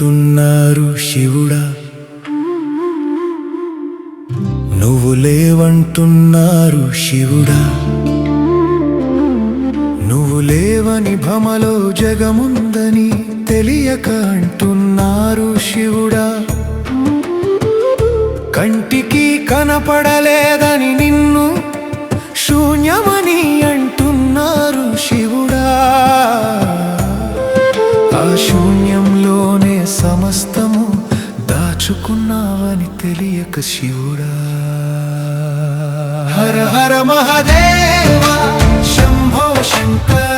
నువ్వు శివుడా. నువ్వు లేవంటున్నారు శివుడా. నువ్వు లేవని భమలో జగముందని తెలియక అంటున్నారు శివుడా. కంటికి కనపడలేదని దాచుకున్నావని తెలియక శివుడా. హర హర మహదేవ శంభో శంకర.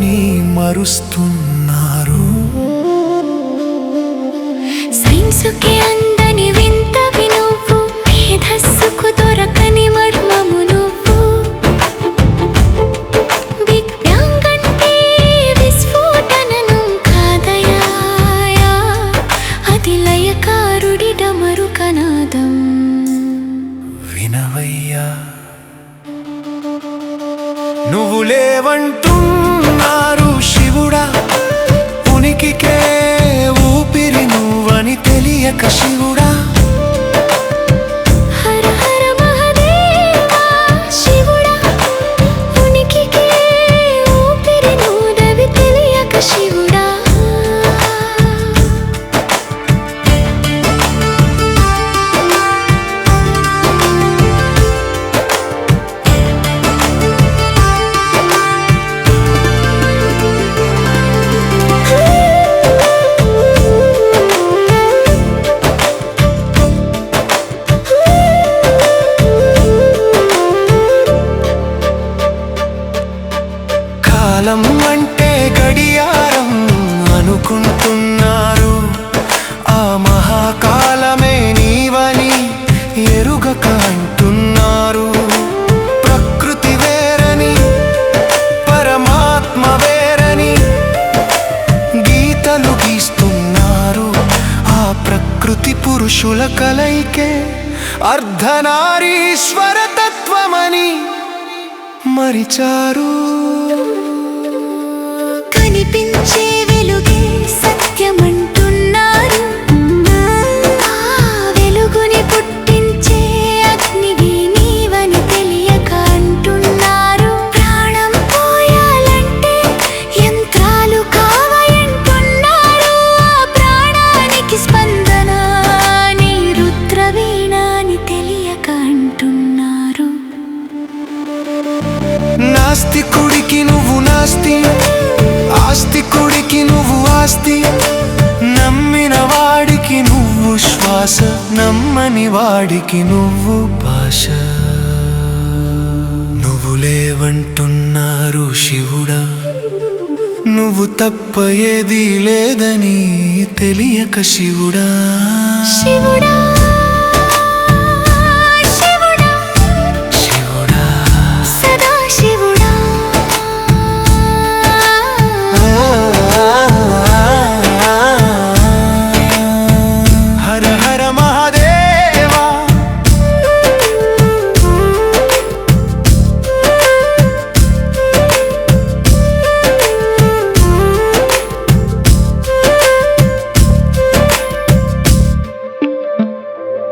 నీవే అని మరుస్తున్నారు. సైన్సుకి లేవంటున్నారు శివుడా ఉనికికే ఊపిరి నువ్వని తెలియక శివుడా. పురుషుల కలైకే అర్ధనారీశ్వర తత్వమని మరిచారు. ఆస్తి నమ్మిన వాడికి నువ్వు శ్వాస నమ్మని వాడికి నువ్వు భాష. నువ్వు లేవంటున్నారు శివుడా నువ్వు తప్ప ఏది లేదని తెలియక శివుడా. శివుడా.